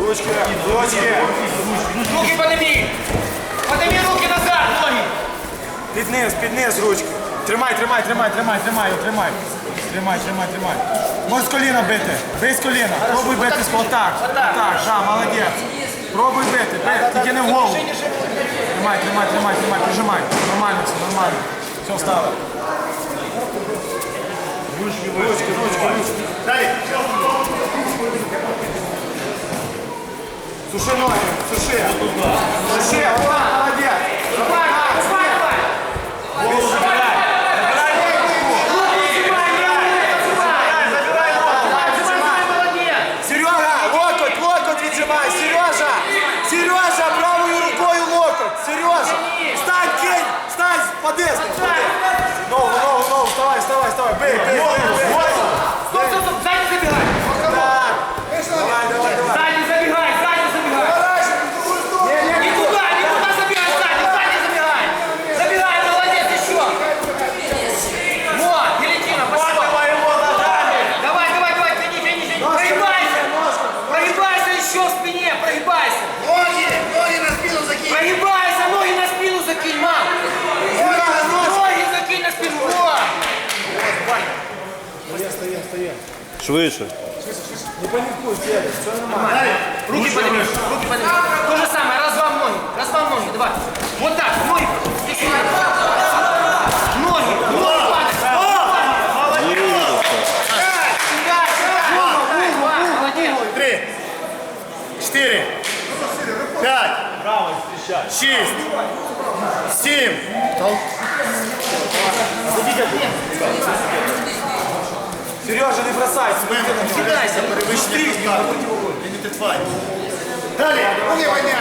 Ручки, ручки. Руки подними! Подними руки назад, ноги! Під низ, під низ ручки. Тримай, тримай, тримай, тримай, тримай, тримай. Тримай, тримай, тримай. Можеш коліна бити. Бий з коліна. Пробуй бити з отак. Отак, да, молодець. Пробуй бити, тільки не в голову. Тримай, тримай, тримай, тримай, прижимай. Нормально все, нормально. Все, встало. Ручки, ручки, ручки, ручки. Далі. Суши ноги, суши. Суши, ура, молодець. Давай, давай, давай! Голову забирай. Молодец! Серега, локоть, локоть віджимай, Сережа! Сережа, правою рукою локоть! Сережа! Встань, кинь! Встань, подиск! Ногу, ногу, ногу, вставай, вставай, вставай, бей, бей! Швидше. Не паникуй, Федя, все нормально. Руки подними, руки подними. То же самое, разлом ноги, разлом ноги, давай. Вот так, ноги. Ноги, ноги падай. Не видно. Сюда, Не бросай! Кидайся. Перевищення контакту. Limited fight. Далі. Давай, внутренний